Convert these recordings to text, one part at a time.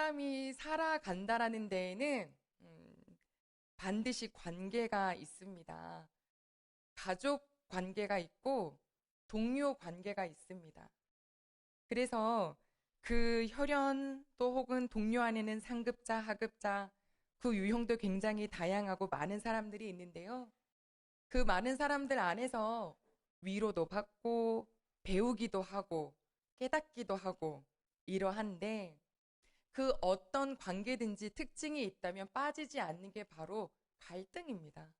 사람이 살아간다라는 데에는 음, 반드시 관계가 있습니다. 가족 관계가 있고 동료 관계가 있습니다. 그래서 그 혈연 또 혹은 동료 안에는 상급자, 하급자 그 유형도 굉장히 다양하고 많은 사람들이 있는데요. 그 많은 사람들 안에서 위로도 받고 배우기도 하고 깨닫기도 하고 이러한데 그 어떤 관계든지 특징이 있다면 빠지지 않는 게 바로 갈등입니다.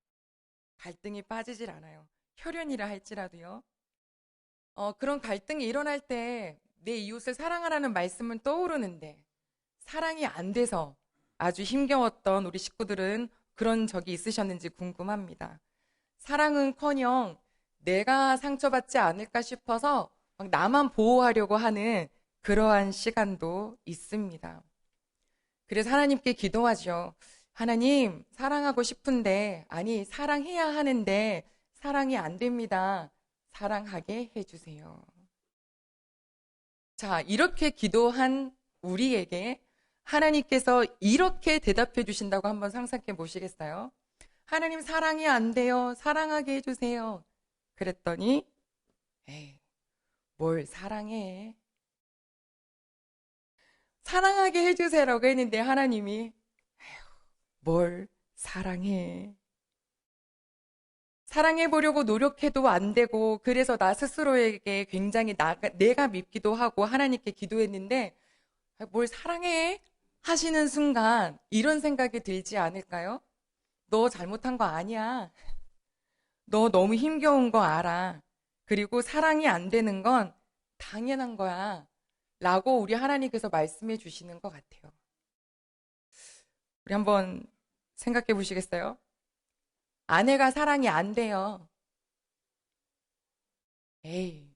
갈등이 빠지질 않아요. 혈연이라 할지라도요. 어, 그런 갈등이 일어날 때 내 이웃을 사랑하라는 말씀은 떠오르는데 사랑이 안 돼서 아주 힘겨웠던 우리 식구들은 그런 적이 있으셨는지 궁금합니다. 사랑은 커녕 내가 상처받지 않을까 싶어서 나만 보호하려고 하는 그러한 시간도 있습니다. 그래서 하나님께 기도하죠. 하나님, 사랑하고 싶은데, 아니, 사랑해야 하는데, 사랑이 안 됩니다. 사랑하게 해주세요. 자, 이렇게 기도한 우리에게 하나님께서 이렇게 대답해 주신다고 한번 상상해 보시겠어요? 하나님 사랑이 안 돼요. 사랑하게 해주세요. 그랬더니, 에이, 뭘 사랑해? 사랑하게 해주세요라고 했는데 하나님이 뭘 사랑해? 사랑해 보려고 노력해도 안 되고 그래서 나 스스로에게 굉장히 나, 내가 밉기도 하고 하나님께 기도했는데 뭘 사랑해? 하시는 순간 이런 생각이 들지 않을까요? 너 잘못한 거 아니야. 너 너무 힘겨운 거 알아. 그리고 사랑이 안 되는 건 당연한 거야. 라고 우리 하나님께서 말씀해 주시는 것 같아요. 우리 한번 생각해 보시겠어요? 아내가 사랑이 안 돼요. 에이,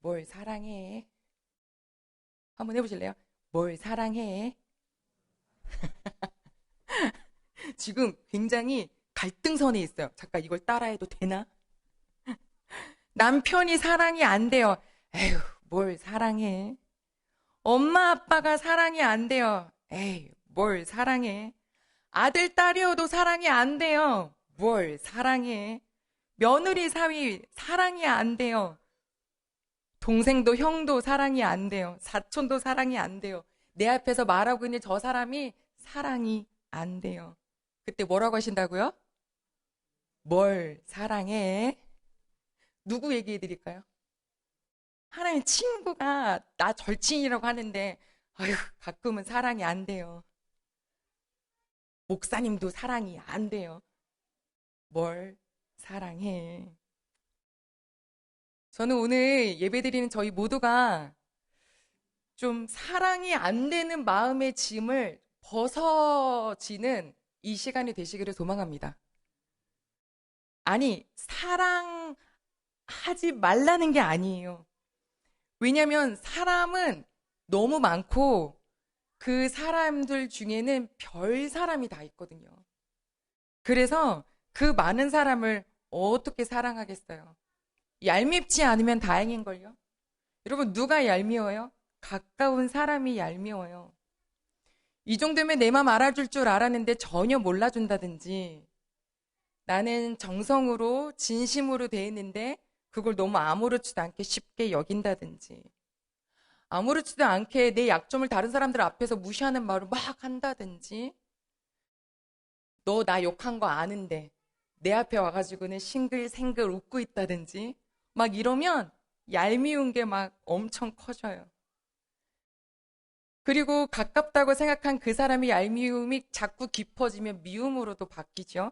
뭘 사랑해? 한번 해보실래요? 뭘 사랑해? 지금 굉장히 갈등선에 있어요. 잠깐 이걸 따라해도 되나? 남편이 사랑이 안 돼요. 에휴, 뭘 사랑해? 엄마 아빠가 사랑이 안 돼요. 에이, 뭘 사랑해? 아들 딸이어도 사랑이 안 돼요. 뭘 사랑해? 며느리 사위 사랑이 안 돼요. 동생도 형도 사랑이 안 돼요. 사촌도 사랑이 안 돼요. 내 앞에서 말하고 있는 저 사람이 사랑이 안 돼요. 그때 뭐라고 하신다고요? 뭘 사랑해? 누구 얘기해 드릴까요? 하나님 친구가 나 절친이라고 하는데 아유 가끔은 사랑이 안 돼요. 목사님도 사랑이 안 돼요. 뭘 사랑해? 저는 오늘 예배드리는 저희 모두가 좀 사랑이 안 되는 마음의 짐을 벗어지는 이 시간이 되시기를 소망합니다. 아니, 사랑하지 말라는 게 아니에요. 왜냐하면 사람은 너무 많고 그 사람들 중에는 별 사람이 다 있거든요. 그래서 그 많은 사람을 어떻게 사랑하겠어요? 얄밉지 않으면 다행인걸요? 여러분, 누가 얄미워요? 가까운 사람이 얄미워요. 이 정도면 내 맘 알아줄 줄 알았는데 전혀 몰라준다든지 나는 정성으로 진심으로 돼 있는데 그걸 너무 아무렇지도 않게 쉽게 여긴다든지 아무렇지도 않게 내 약점을 다른 사람들 앞에서 무시하는 말을 막 한다든지 너 나 욕한 거 아는데 내 앞에 와가지고는 싱글생글 웃고 있다든지 막 이러면 얄미운 게 막 엄청 커져요. 그리고 가깝다고 생각한 그 사람의 얄미움이 자꾸 깊어지면 미움으로도 바뀌죠.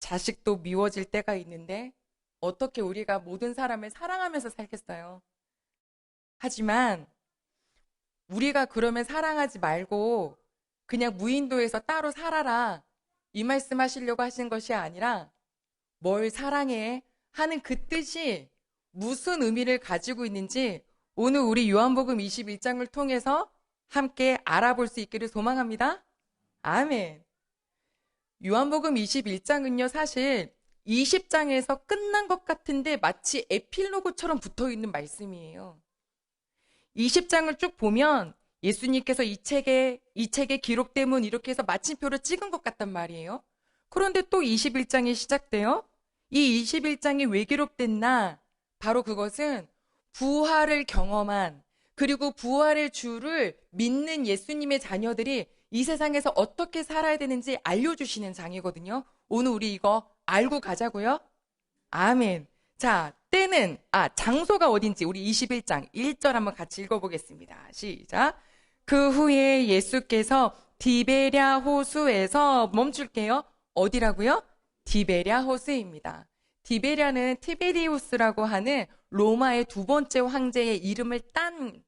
자식도 미워질 때가 있는데 어떻게 우리가 모든 사람을 사랑하면서 살겠어요? 하지만 우리가 그러면 사랑하지 말고 그냥 무인도에서 따로 살아라. 이 말씀 하시려고 하신 것이 아니라 뭘 사랑해 하는 그 뜻이 무슨 의미를 가지고 있는지 오늘 우리 요한복음 21장을 통해서 함께 알아볼 수 있기를 소망합니다. 아멘. 요한복음 21장은요, 사실 20장에서 끝난 것 같은데 마치 에필로그처럼 붙어 있는 말씀이에요. 20장을 쭉 보면 예수님께서 이 책에, 이 책에 기록되면 이렇게 해서 마침표를 찍은 것 같단 말이에요. 그런데 또 21장이 시작돼요. 이 21장이 왜 기록됐나? 바로 그것은 부활을 경험한 그리고 부활의 주를 믿는 예수님의 자녀들이 이 세상에서 어떻게 살아야 되는지 알려주시는 장이거든요. 오늘 우리 이거 알고 가자고요. 아멘. 자, 때는, 아, 장소가 어딘지 우리 21장 1절 한번 같이 읽어 보겠습니다. 시작. 그 후에 예수께서 디베랴 호수에서 멈출게요. 어디라고요? 디베랴 호수입니다. 디베랴는 티베리우스라고 하는 로마의 두 번째 황제의 이름을 딴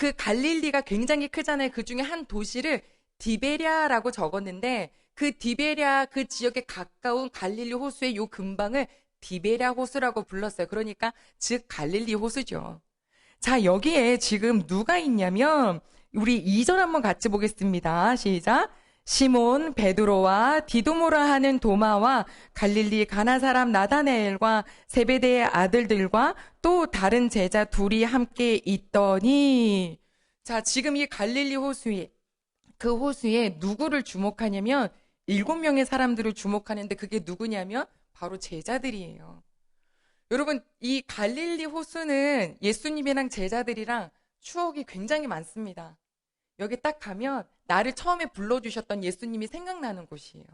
그 갈릴리가 굉장히 크잖아요. 그 중에 한 도시를 디베랴라고 적었는데 그 디베랴 그 지역에 가까운 갈릴리 호수의 요 근방을 디베랴 호수라고 불렀어요. 그러니까 즉 갈릴리 호수죠. 자, 여기에 지금 누가 있냐면 우리 2절 한번 같이 보겠습니다. 시작. 시몬 베드로와 디도모라 하는 도마와 갈릴리 가나 사람 나다네엘과 세베대의 아들들과 또 다른 제자 둘이 함께 있더니 자 지금 이 갈릴리 호수에 그 호수에 누구를 주목하냐면 일곱 명의 사람들을 주목하는데 그게 누구냐면 바로 제자들이에요. 여러분 이 갈릴리 호수는 예수님이랑 제자들이랑 추억이 굉장히 많습니다. 여기 딱 가면 나를 처음에 불러주셨던 예수님이 생각나는 곳이에요.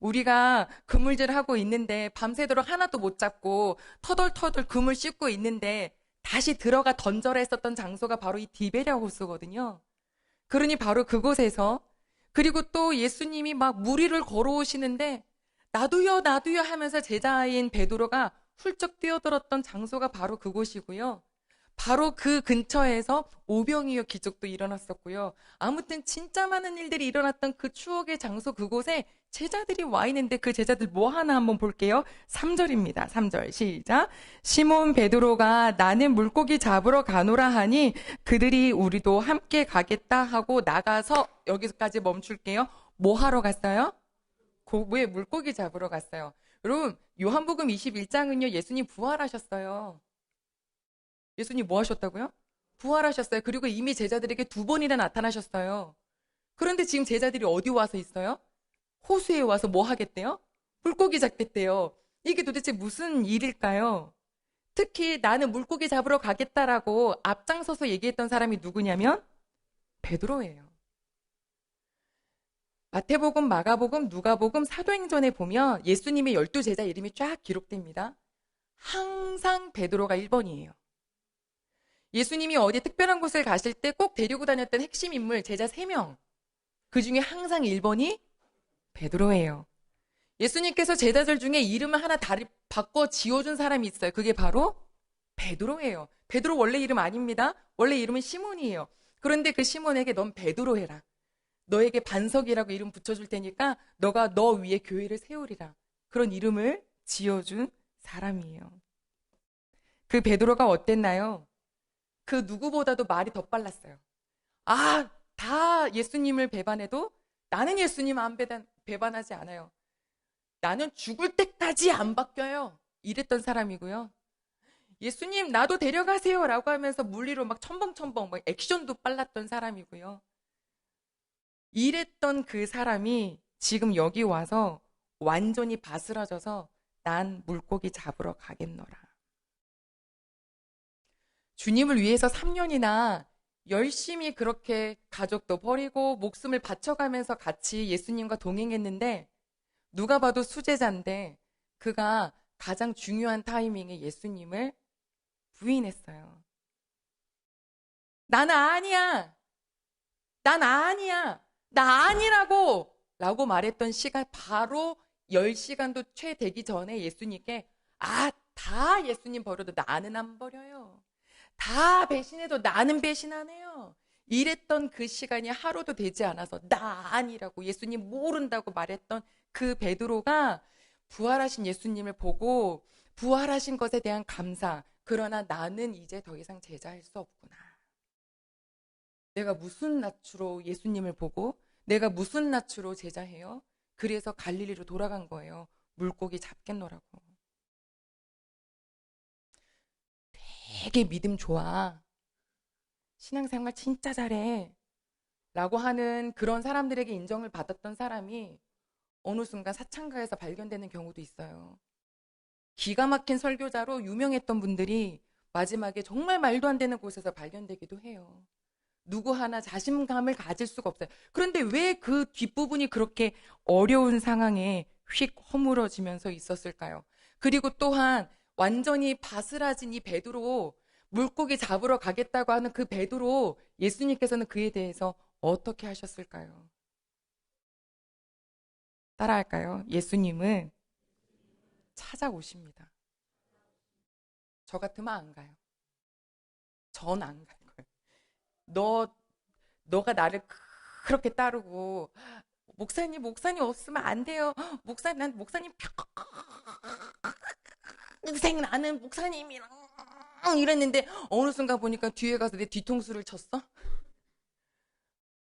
우리가 그물질 하고 있는데 밤새도록 하나도 못 잡고 터덜터덜 그물 씻고 있는데 다시 들어가 던져라 했었던 장소가 바로 이 디베랴 호수거든요. 그러니 바로 그곳에서 그리고 또 예수님이 막 무리를 걸어오시는데 나도요 나도요 하면서 제자인 베드로가 훌쩍 뛰어들었던 장소가 바로 그곳이고요. 바로 그 근처에서 오병이어 기적도 일어났었고요. 아무튼 진짜 많은 일들이 일어났던 그 추억의 장소 그곳에 제자들이 와 있는데 그 제자들 뭐 하나 한번 볼게요. 3절입니다. 3절 시작. 시몬 베드로가 나는 물고기 잡으러 가노라 하니 그들이 우리도 함께 가겠다 하고 나가서 여기까지 멈출게요. 뭐 하러 갔어요? 왜 물고기 잡으러 갔어요? 여러분 요한복음 21장은요 예수님 부활하셨어요. 예수님 뭐 하셨다고요? 부활하셨어요. 그리고 이미 제자들에게 두 번이나 나타나셨어요. 그런데 지금 제자들이 어디 와서 있어요? 호수에 와서 뭐 하겠대요? 물고기 잡겠대요. 이게 도대체 무슨 일일까요? 특히 나는 물고기 잡으러 가겠다라고 앞장서서 얘기했던 사람이 누구냐면 베드로예요. 마태복음, 마가복음, 누가복음, 사도행전에 보면 예수님의 열두 제자 이름이 쫙 기록됩니다. 항상 베드로가 1번이에요. 예수님이 어디 특별한 곳을 가실 때 꼭 데리고 다녔던 핵심 인물 제자 3명. 그 중에 항상 1번이 베드로예요. 예수님께서 제자들 중에 이름을 하나 다리 바꿔 지어준 사람이 있어요. 그게 바로 베드로예요. 베드로 원래 이름 아닙니다. 원래 이름은 시몬이에요. 그런데 그 시몬에게 넌 베드로 해라. 너에게 반석이라고 이름 붙여줄 테니까 너가 너 위에 교회를 세우리라. 그런 이름을 지어준 사람이에요. 그 베드로가 어땠나요? 그 누구보다도 말이 더 빨랐어요. 아, 다 예수님을 배반해도 나는 예수님 안 배반, 배반하지 않아요. 나는 죽을 때까지 안 바뀌어요. 이랬던 사람이고요. 예수님, 나도 데려가세요. 라고 하면서 물리로 막 첨벙첨벙, 막 액션도 빨랐던 사람이고요. 이랬던 그 사람이 지금 여기 와서 완전히 바스라져서 난 물고기 잡으러 가겠노라. 주님을 위해서 3년이나 열심히 그렇게 가족도 버리고 목숨을 바쳐가면서 같이 예수님과 동행했는데 누가 봐도 수제자인데 그가 가장 중요한 타이밍에 예수님을 부인했어요. 난 아니야. 난 아니야. 나 아니라고! 라고 말했던 시간 바로 10시간도 채 되기 전에 예수님께 아, 다 예수님 버려도 나는 안 버려요. 다 배신해도 나는 배신하네요. 이랬던 그 시간이 하루도 되지 않아서 나 아니라고 예수님 모른다고 말했던 그 베드로가 부활하신 예수님을 보고 부활하신 것에 대한 감사. 그러나 나는 이제 더 이상 제자할 수 없구나. 내가 무슨 낯으로 예수님을 보고 내가 무슨 낯으로 제자해요? 그래서 갈릴리로 돌아간 거예요. 물고기 잡겠노라고. 되게 믿음 좋아. 신앙생활 진짜 잘해. 라고 하는 그런 사람들에게 인정을 받았던 사람이 어느 순간 사창가에서 발견되는 경우도 있어요. 기가 막힌 설교자로 유명했던 분들이 마지막에 정말 말도 안 되는 곳에서 발견되기도 해요. 누구 하나 자신감을 가질 수가 없어요. 그런데 왜 그 뒷부분이 그렇게 어려운 상황에 휙 허물어지면서 있었을까요? 그리고 또한 완전히 바스라진 이 베드로 물고기 잡으러 가겠다고 하는 그 베드로 예수님께서는 그에 대해서 어떻게 하셨을까요? 따라할까요? 예수님은 찾아오십니다. 저 같으면 안 가요. 전 안 갈 거예요. 너, 너가 나를 그렇게 따르고, 목사님, 목사님 없으면 안 돼요. 목사님, 난 목사님 평 생 나는 목사님이랑 이랬는데, 어느 순간 보니까 뒤에 가서 내 뒤통수를 쳤어?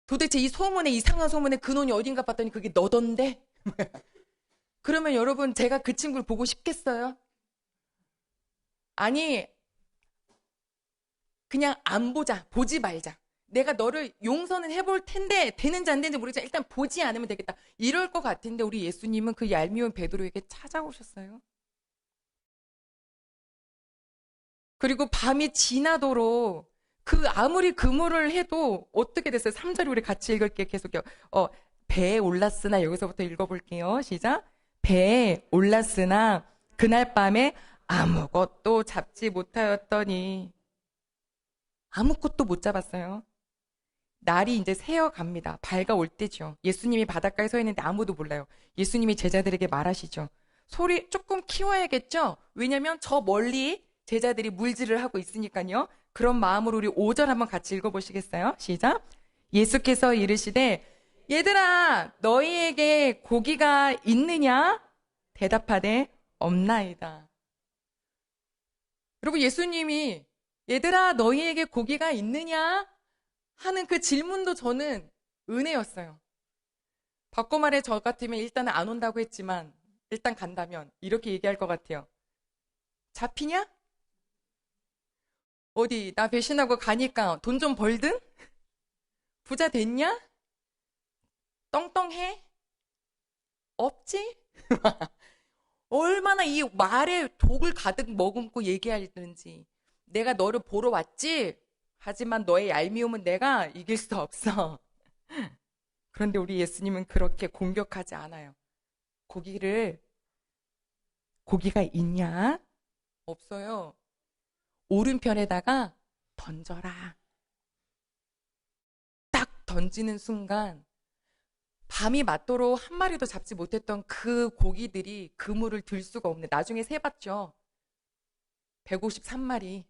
도대체 이 소문에, 이상한 소문에 근원이 어딘가 봤더니 그게 너던데? 그러면 여러분, 제가 그 친구를 보고 싶겠어요? 아니, 그냥 안 보자. 보지 말자. 내가 너를 용서는 해볼 텐데, 되는지 안 되는지 모르지만 일단 보지 않으면 되겠다. 이럴 것 같은데, 우리 예수님은 그 얄미운 베드로에게 찾아오셨어요. 그리고 밤이 지나도록 그 아무리 그물을 해도 어떻게 됐어요? 3절 우리 같이 읽을게요. 계속요. 어, 배에 올랐으나 여기서부터 읽어볼게요. 시작. 배에 올랐으나 그날 밤에 아무것도 잡지 못하였더니 아무것도 못 잡았어요. 날이 이제 새어 갑니다. 밝아올 때죠. 예수님이 바닷가에 서 있는데 아무도 몰라요. 예수님이 제자들에게 말하시죠. 소리 조금 키워야겠죠? 왜냐면 저 멀리 제자들이 물질을 하고 있으니까요. 그런 마음으로 우리 5절 한번 같이 읽어보시겠어요? 시작. 예수께서 이르시되 얘들아 너희에게 고기가 있느냐? 대답하되 없나이다. 그리고 예수님이 얘들아 너희에게 고기가 있느냐? 하는 그 질문도 저는 은혜였어요. 바꿔 말해 저 같으면 일단은 안 온다고 했지만 일단 간다면 이렇게 얘기할 것 같아요. 잡히냐? 어디 나 배신하고 가니까 돈 좀 벌든? 부자 됐냐? 떵떵해? 없지? 얼마나 이 말에 독을 가득 머금고 얘기하든지 내가 너를 보러 왔지? 하지만 너의 얄미움은 내가 이길 수 없어. 그런데 우리 예수님은 그렇게 공격하지 않아요. 고기를 고기가 있냐? 없어요. 오른편에다가 던져라. 딱 던지는 순간 밤이 맞도록 한 마리도 잡지 못했던 그 고기들이 그물을 들 수가 없네. 나중에 세봤죠. 153마리.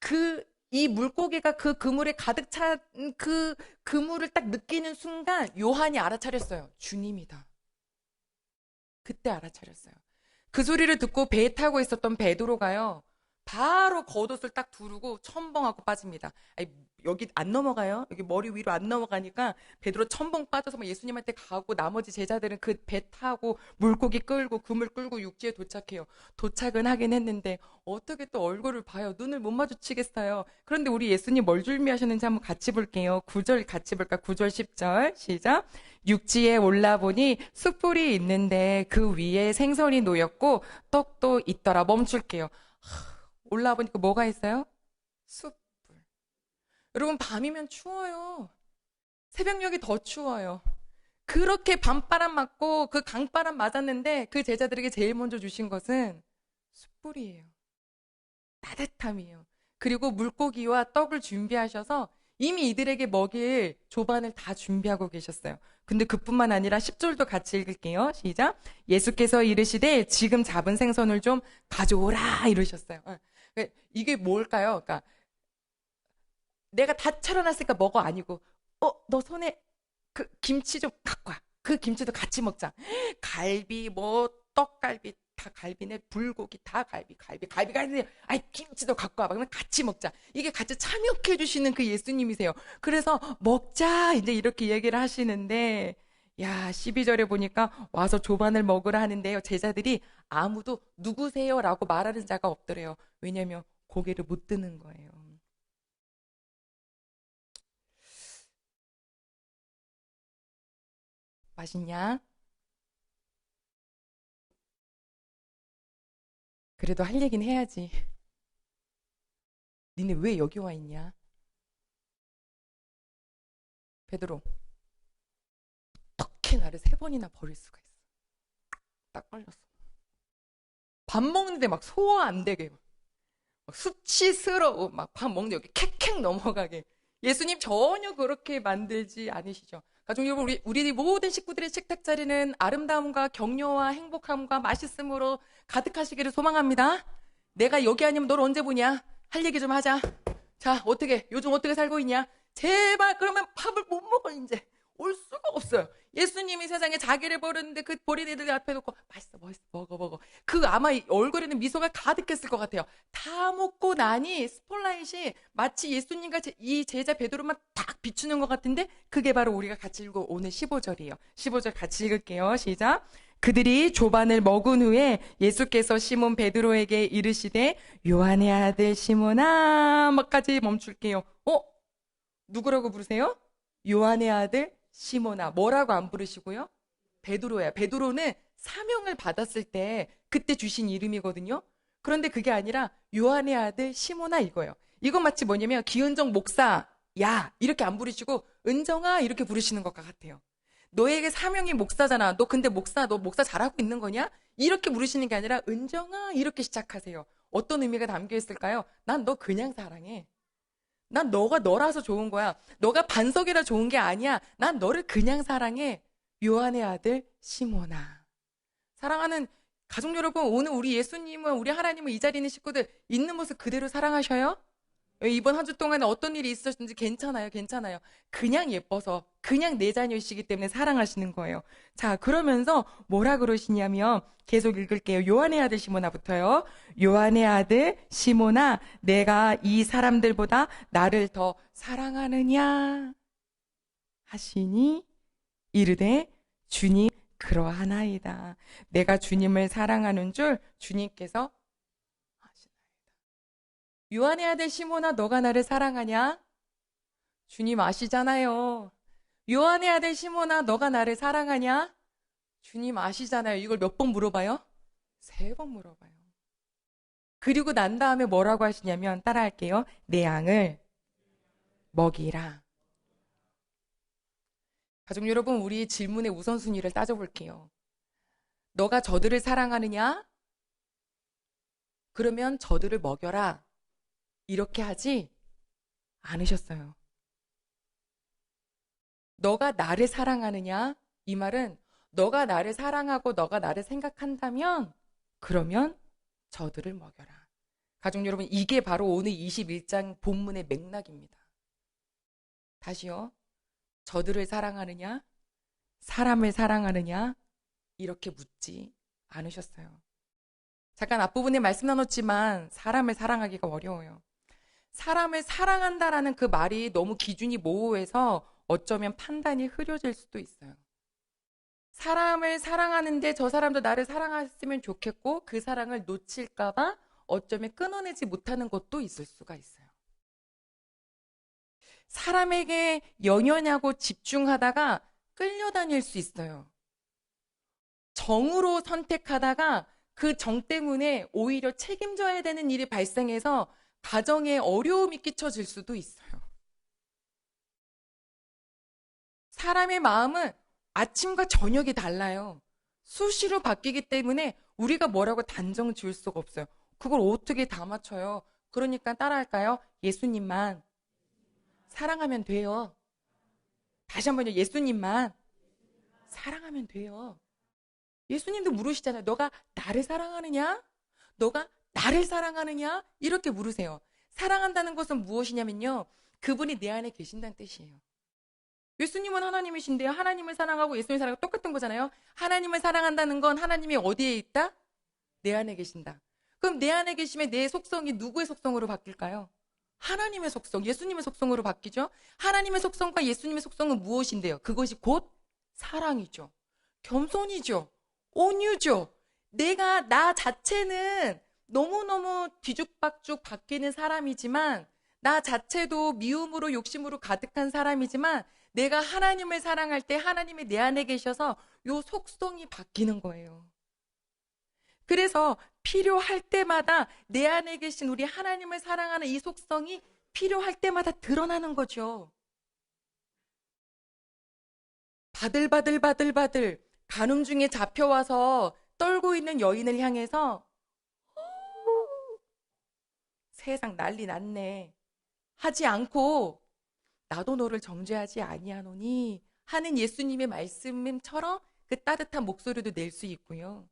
그, 이 물고기가 그 그물에 가득 찬 그 그물을 딱 느끼는 순간 요한이 알아차렸어요. 주님이다. 그때 알아차렸어요. 그 소리를 듣고 배에 타고 있었던 베드로가요. 바로 겉옷을 딱 두르고 첨벙하고 빠집니다. 아니, 여기 안 넘어가요. 여기 머리 위로 안 넘어가니까 베드로 첨벙 빠져서 막 예수님한테 가고 나머지 제자들은 그 배 타고 물고기 끌고 그물 끌고 육지에 도착해요. 도착은 하긴 했는데 어떻게 또 얼굴을 봐요. 눈을 못 마주치겠어요. 그런데 우리 예수님 뭘 준비하셨는지 한번 같이 볼게요. 9절 같이 볼까? 9절 10절 시작. 육지에 올라보니 숯불이 있는데 그 위에 생선이 놓였고 떡도 있더라. 멈출게요. 올라와 보니까 뭐가 있어요? 숯불. 여러분, 밤이면 추워요. 새벽녘이 더 추워요. 그렇게 밤바람 맞고 그 강바람 맞았는데 그 제자들에게 제일 먼저 주신 것은 숯불이에요. 따뜻함이에요. 그리고 물고기와 떡을 준비하셔서 이미 이들에게 먹일 조반을 다 준비하고 계셨어요. 근데 그뿐만 아니라 10절도 같이 읽을게요. 시작. 예수께서 이르시되 지금 잡은 생선을 좀 가져오라 이러셨어요. 그, 이게 뭘까요? 그러니까 내가 다 차려놨으니까 먹어 아니고 어 너 손에 그 김치 좀 갖고 와. 그 김치도 같이 먹자. 갈비 뭐 떡갈비 다 갈비네 불고기 다 갈비 갈비 갈비가 있는데 아이 김치도 갖고 와봐 그러면 같이 먹자 이게 같이 참여해 주시는 그 예수님이세요 그래서 먹자 이제 이렇게 얘기를 하시는데 야, 12절에 보니까 와서 조반을 먹으라 하는데요. 제자들이 아무도 누구세요? 라고 말하는 자가 없더래요. 왜냐면 고개를 못 드는 거예요. 맛있냐? 그래도 할 얘기는 해야지. 니네 왜 여기 와 있냐? 베드로, 어떻게 나를 세 번이나 버릴 수가 있어? 딱 걸렸어. 밥 먹는데 막 소화 안 되게, 막 수치스러워, 막 밥 먹는데 여기 캑캑 넘어가게. 예수님 전혀 그렇게 만들지 않으시죠. 가족 여러분, 우리, 우리 모든 식구들의 식탁 자리는 아름다움과 격려와 행복함과 맛있음으로 가득하시기를 소망합니다. 내가 여기 아니면 널 언제 보냐? 할 얘기 좀 하자. 자, 어떻게, 요즘 어떻게 살고 있냐? 제발, 그러면 밥을 못 먹어, 이제. 올 수가 없어요. 예수님이 세상에 자기를 버렸는데 그 버린 애들 앞에 놓고 맛있어, 맛있어, 먹어, 먹어. 그 아마 얼굴에는 미소가 가득했을 것 같아요. 다 먹고 나니 스폴라잇이 마치 예수님과 이 제자 베드로만 딱 비추는 것 같은데 그게 바로 우리가 같이 읽고 오늘 15절이에요. 15절 같이 읽을게요. 시작. 그들이 조반을 먹은 후에 예수께서 시몬 베드로에게 이르시되 요한의 아들 시몬아 막까지 멈출게요. 어? 누구라고 부르세요? 요한의 아들 시모나 뭐라고 안 부르시고요? 베드로야. 베드로는 사명을 받았을 때 그때 주신 이름이거든요. 그런데 그게 아니라 요한의 아들 시모나 이거예요. 이건 마치 뭐냐면 기은정 목사 야 이렇게 안 부르시고 은정아 이렇게 부르시는 것과 같아요. 너에게 사명이 목사잖아. 너 근데 목사 너 목사 잘하고 있는 거냐? 이렇게 부르시는 게 아니라 은정아 이렇게 시작하세요. 어떤 의미가 담겨 있을까요? 난 너 그냥 사랑해. 난 너가 너라서 좋은 거야. 너가 반석이라 좋은 게 아니야. 난 너를 그냥 사랑해. 요한의 아들 시모나. 사랑하는 가족 여러분, 오늘 우리 예수님은 우리 하나님은 이 자리에 있는 식구들 있는 모습 그대로 사랑하셔요? 이번 한 주 동안에 어떤 일이 있었는지 괜찮아요, 괜찮아요. 그냥 예뻐서, 그냥 내 자녀이시기 때문에 사랑하시는 거예요. 자, 그러면서 뭐라 그러시냐면, 계속 읽을게요. 요한의 아들 시모나부터요. 요한의 아들 시모나, 내가 이 사람들보다 나를 더 사랑하느냐? 하시니, 이르되, 주님, 그러하나이다. 내가 주님을 사랑하는 줄 주님께서 요한의 아들 시모나 너가 나를 사랑하냐? 주님 아시잖아요. 요한의 아들 시모나 너가 나를 사랑하냐? 주님 아시잖아요. 이걸 몇 번 물어봐요? 세 번 물어봐요. 그리고 난 다음에 뭐라고 하시냐면 따라할게요. 내 양을 먹이라. 가족 여러분, 우리 질문의 우선순위를 따져볼게요. 너가 저들을 사랑하느냐? 그러면 저들을 먹여라. 이렇게 하지 않으셨어요. 너가 나를 사랑하느냐? 이 말은 너가 나를 사랑하고 너가 나를 생각한다면 그러면 저들을 먹여라. 가족 여러분, 이게 바로 오늘 21장 본문의 맥락입니다. 다시요. 저들을 사랑하느냐? 사람을 사랑하느냐? 이렇게 묻지 않으셨어요. 잠깐 앞부분에 말씀 나눴지만 사람을 사랑하기가 어려워요. 사람을 사랑한다라는 그 말이 너무 기준이 모호해서 어쩌면 판단이 흐려질 수도 있어요. 사람을 사랑하는데 저 사람도 나를 사랑했으면 좋겠고 그 사랑을 놓칠까봐 어쩌면 끊어내지 못하는 것도 있을 수가 있어요. 사람에게 연연하고 집중하다가 끌려다닐 수 있어요. 정으로 선택하다가 그 정 때문에 오히려 책임져야 되는 일이 발생해서 가정에 어려움이 끼쳐질 수도 있어요. 사람의 마음은 아침과 저녁이 달라요. 수시로 바뀌기 때문에 우리가 뭐라고 단정 지을 수가 없어요. 그걸 어떻게 다 맞춰요? 그러니까 따라할까요? 예수님만 사랑하면 돼요. 다시 한번요. 예수님만 사랑하면 돼요. 예수님도 물으시잖아요. 너가 나를 사랑하느냐? 너가 나를 사랑하느냐? 이렇게 물으세요. 사랑한다는 것은 무엇이냐면요. 그분이 내 안에 계신다는 뜻이에요. 예수님은 하나님이신데 하나님을 사랑하고 예수님을 사랑하고 똑같은 거잖아요. 하나님을 사랑한다는 건 하나님이 어디에 있다? 내 안에 계신다. 그럼 내 안에 계시면 내 속성이 누구의 속성으로 바뀔까요? 하나님의 속성, 예수님의 속성으로 바뀌죠? 하나님의 속성과 예수님의 속성은 무엇인데요? 그것이 곧 사랑이죠. 겸손이죠. 온유죠. 내가 나 자체는 너무너무 뒤죽박죽 바뀌는 사람이지만 나 자체도 미움으로 욕심으로 가득한 사람이지만 내가 하나님을 사랑할 때 하나님이 내 안에 계셔서 요 속성이 바뀌는 거예요. 그래서 필요할 때마다 내 안에 계신 우리 하나님을 사랑하는 이 속성이 필요할 때마다 드러나는 거죠. 바들바들바들바들 가늠 중에 잡혀와서 떨고 있는 여인을 향해서 세상 난리 났네 하지 않고 나도 너를 정죄하지 아니하노니 하는 예수님의 말씀처럼 그 따뜻한 목소리도 낼 수 있고요.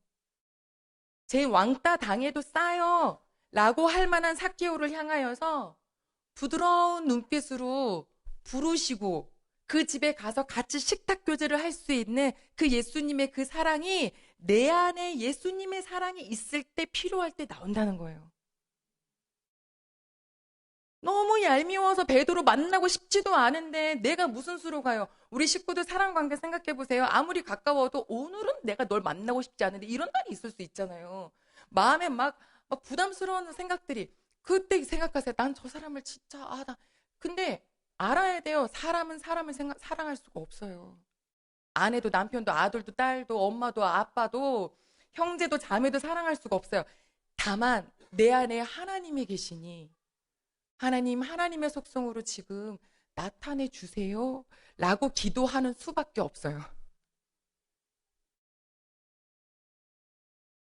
제 왕따 당해도 싸요 라고 할 만한 사케오를 향하여서 부드러운 눈빛으로 부르시고 그 집에 가서 같이 식탁 교제를 할 수 있는 그 예수님의 그 사랑이 내 안에 예수님의 사랑이 있을 때 필요할 때 나온다는 거예요. 너무 얄미워서 베드로 만나고 싶지도 않은데 내가 무슨 수로 가요? 우리 식구들 사랑 관계 생각해 보세요. 아무리 가까워도 오늘은 내가 널 만나고 싶지 않은데 이런 날이 있을 수 있잖아요. 마음에 막, 막 부담스러운 생각들이 그때 생각하세요. 난 저 사람을 진짜 아 나 근데 알아야 돼요. 사람은 사람을 생각, 사랑할 수가 없어요. 아내도 남편도 아들도 딸도 엄마도 아빠도 형제도 자매도 사랑할 수가 없어요. 다만 내 안에 하나님이 계시니 하나님, 하나님의 속성으로 지금 나타내 주세요. 라고 기도하는 수밖에 없어요.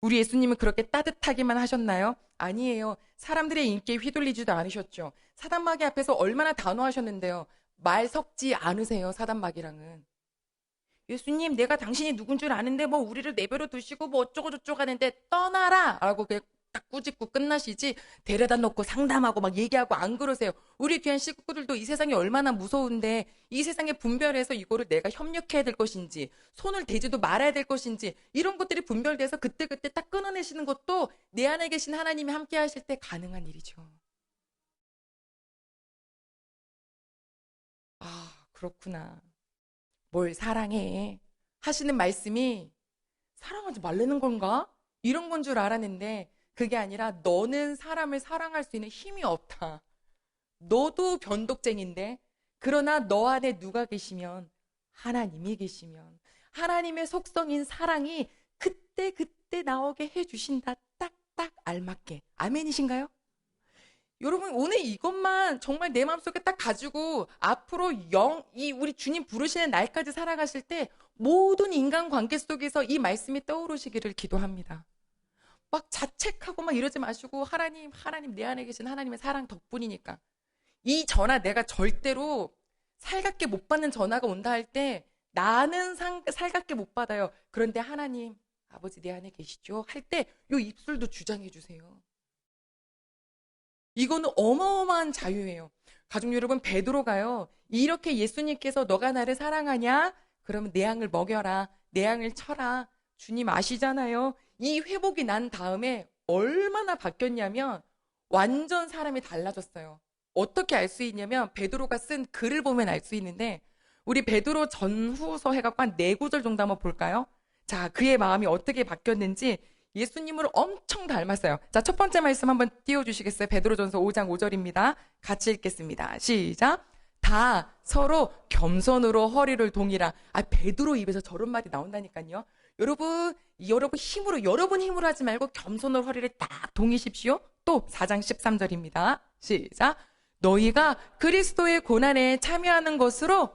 우리 예수님은 그렇게 따뜻하게만 하셨나요? 아니에요. 사람들의 인기에 휘둘리지도 않으셨죠. 사단마귀 앞에서 얼마나 단호하셨는데요. 말 섞지 않으세요, 사단마귀랑은. 예수님, 내가 당신이 누군 줄 아는데 뭐 우리를 내버려 두시고 뭐 어쩌고저쩌고 하는데 떠나라! 라고 딱 꾸짖고 끝나시지 데려다 놓고 상담하고 막 얘기하고 안 그러세요. 우리 귀한 식구들도 이 세상이 얼마나 무서운데 이 세상에 분별해서 이거를 내가 협력해야 될 것인지 손을 대지도 말아야 될 것인지 이런 것들이 분별돼서 그때그때 딱 끊어내시는 것도 내 안에 계신 하나님이 함께 하실 때 가능한 일이죠. 아, 그렇구나. 뭘 사랑해. 하시는 말씀이 사랑하지 말라는 건가? 이런 건 줄 알았는데 그게 아니라 너는 사람을 사랑할 수 있는 힘이 없다. 너도 변덕쟁인데 그러나 너 안에 누가 계시면 하나님이 계시면 하나님의 속성인 사랑이 그때 그때 나오게 해 주신다. 딱딱 알맞게. 아멘이신가요? 여러분 오늘 이것만 정말 내 마음속에 딱 가지고 앞으로 영 이 우리 주님 부르시는 날까지 살아가실 때 모든 인간 관계 속에서 이 말씀이 떠오르시기를 기도합니다. 막 자책하고 막 이러지 마시고 하나님, 하나님 내 안에 계신 하나님의 사랑 덕분이니까. 이 전화 내가 절대로 살갑게 못 받는 전화가 온다 할 때 나는 상, 살갑게 못 받아요. 그런데 하나님, 아버지 내 안에 계시죠? 할 때 요 입술도 주장해 주세요. 이거는 어마어마한 자유예요. 가족 여러분, 베드로가요. 이렇게 예수님께서 너가 나를 사랑하냐? 그러면 내 양을 먹여라. 내 양을 쳐라. 주님 아시잖아요. 이 회복이 난 다음에 얼마나 바뀌었냐면 완전 사람이 달라졌어요. 어떻게 알 수 있냐면 베드로가 쓴 글을 보면 알 수 있는데 우리 베드로 전후서 해갖고 한 네 구절 정도 한번 볼까요? 자, 그의 마음이 어떻게 바뀌었는지 예수님을 엄청 닮았어요. 자, 첫 번째 말씀 한번 띄워주시겠어요? 베드로전서 5장 5절입니다. 같이 읽겠습니다. 시작. 다 서로 겸손으로 허리를 동이라. 아, 베드로 입에서 저런 말이 나온다니까요. 여러분, 여러분 힘으로, 여러분 힘으로 하지 말고 겸손으로 허리를 딱 동이십시오. 또 4장 13절입니다. 시작. 너희가 그리스도의 고난에 참여하는 것으로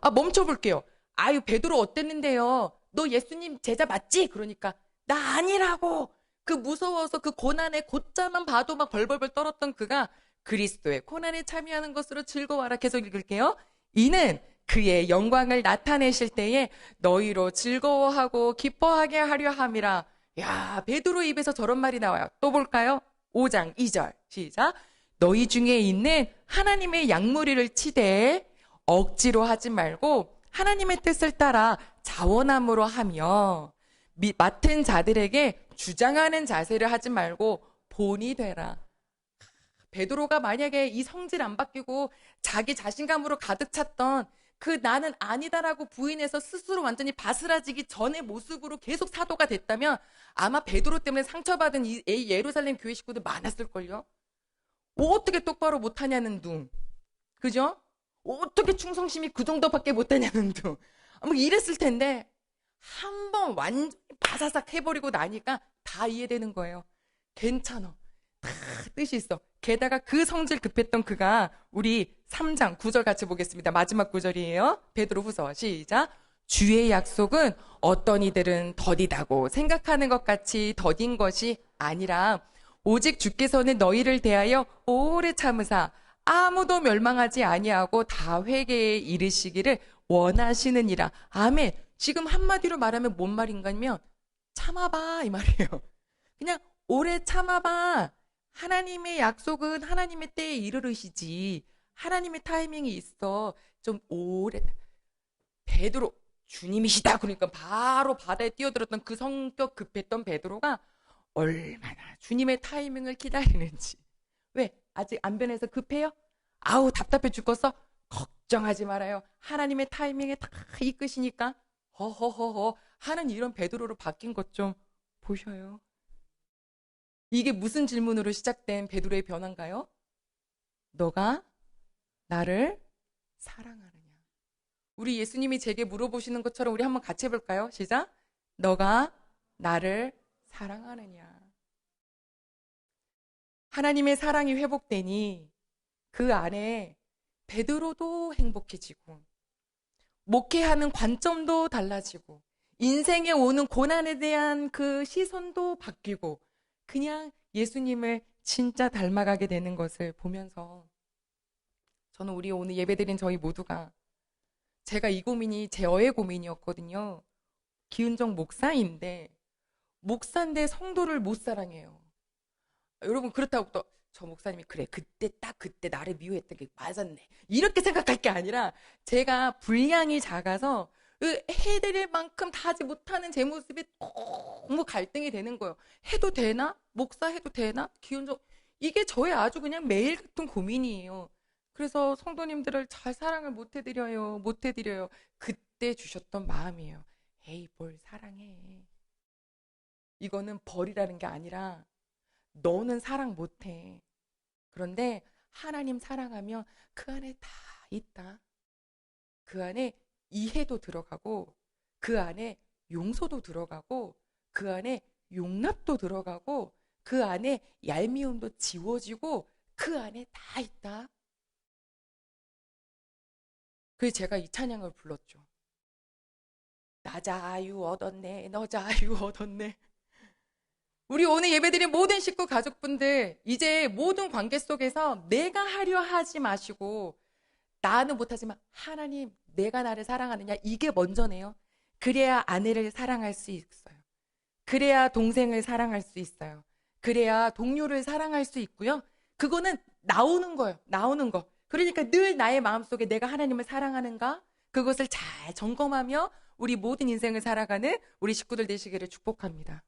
아 멈춰볼게요. 아유 베드로 어땠는데요? 너 예수님 제자 맞지? 그러니까 나 아니라고. 그 무서워서 그 고난에 곧자만 봐도 막 벌벌벌 떨었던 그가 그리스도의 고난에 참여하는 것으로 즐거워하라. 계속 읽을게요. 이는 그의 영광을 나타내실 때에 너희로 즐거워하고 기뻐하게 하려 함이라. 야, 베드로 입에서 저런 말이 나와요. 또 볼까요? 5장 2절. 시작. 너희 중에 있는 하나님의 양무리를 치되 억지로 하지 말고 하나님의 뜻을 따라 자원함으로 하며 맡은 자들에게 주장하는 자세를 하지 말고 본이 되라. 베드로가 만약에 이 성질 안 바뀌고 자기 자신감으로 가득 찼던 그 나는 아니다라고 부인해서 스스로 완전히 바스라지기 전의 모습으로 계속 사도가 됐다면 아마 베드로 때문에 상처받은 이 예루살렘 교회 식구들 많았을걸요? 뭐 어떻게 똑바로 못하냐는 둥. 그죠? 어떻게 충성심이 그 정도밖에 못 되냐는 둥. 뭐 이랬을 텐데 한 번 완전히 바사삭 해버리고 나니까 다 이해되는 거예요. 괜찮아. 다 뜻이 있어. 게다가 그 성질 급했던 그가 우리 3장 9절 같이 보겠습니다. 마지막 구절이에요. 베드로 후서 시작. 주의 약속은 어떤 이들은 더디다고 생각하는 것 같이 더딘 것이 아니라 오직 주께서는 너희를 대하여 오래 참으사 아무도 멸망하지 아니하고 다 회개에 이르시기를 원하시느니라. 아멘. 지금 한마디로 말하면 뭔 말인가면 참아봐 이 말이에요. 그냥 오래 참아봐. 하나님의 약속은 하나님의 때에 이르르시지. 하나님의 타이밍이 있어. 좀 오래. 베드로 주님이시다. 그러니까 바로 바다에 뛰어들었던 그 성격 급했던 베드로가 얼마나 주님의 타이밍을 기다리는지. 왜? 아직 안 변해서 급해요? 아우 답답해 죽겠어? 걱정하지 말아요. 하나님의 타이밍에 다 이끄시니까 허허허허 하는 이런 베드로로 바뀐 것 좀 보셔요. 이게 무슨 질문으로 시작된 베드로의 변화인가요? 너가 나를 사랑하느냐? 우리 예수님이 제게 물어보시는 것처럼 우리 한번 같이 해볼까요? 시작. 너가 나를 사랑하느냐? 하나님의 사랑이 회복되니 그 안에 베드로도 행복해지고 목회하는 관점도 달라지고 인생에 오는 고난에 대한 그 시선도 바뀌고 그냥 예수님을 진짜 닮아가게 되는 것을 보면서 저는 우리 오늘 예배드린 저희 모두가 제가 이 고민이 제 어의 고민이었거든요. 기은정 목사인데 목사인데 성도를 못 사랑해요. 여러분 그렇다고 또 저 목사님이 그래 그때 딱 그때 나를 미워했던 게 맞았네 이렇게 생각할 게 아니라 제가 분량이 작아서 해드릴 만큼 다 하지 못하는 제 모습이 너무 갈등이 되는 거예요. 해도 되나? 목사 해도 되나? 기운적 이게 저의 아주 그냥 매일 같은 고민이에요. 그래서 성도님들을 잘 사랑을 못 해드려요. 못 해드려요. 그때 주셨던 마음이에요. 에이, 뭘 사랑해. 이거는 벌이라는 게 아니라 너는 사랑 못해. 그런데 하나님 사랑하면 그 안에 다 있다. 그 안에 이해도 들어가고, 그 안에 용서도 들어가고, 그 안에 용납도 들어가고, 그 안에 얄미움도 지워지고, 그 안에 다 있다. 그래서 제가 이 찬양을 불렀죠. 나 자유 얻었네, 너 자유 얻었네. 우리 오늘 예배드린 모든 식구 가족분들, 이제 모든 관계 속에서 내가 하려 하지 마시고, 나는 못하지만 하나님, 내가 나를 사랑하느냐? 이게 먼저네요. 그래야 아내를 사랑할 수 있어요. 그래야 동생을 사랑할 수 있어요. 그래야 동료를 사랑할 수 있고요. 그거는 나오는 거예요. 나오는 거. 그러니까 늘 나의 마음속에 내가 하나님을 사랑하는가? 그것을 잘 점검하며 우리 모든 인생을 살아가는 우리 식구들 되시기를 축복합니다.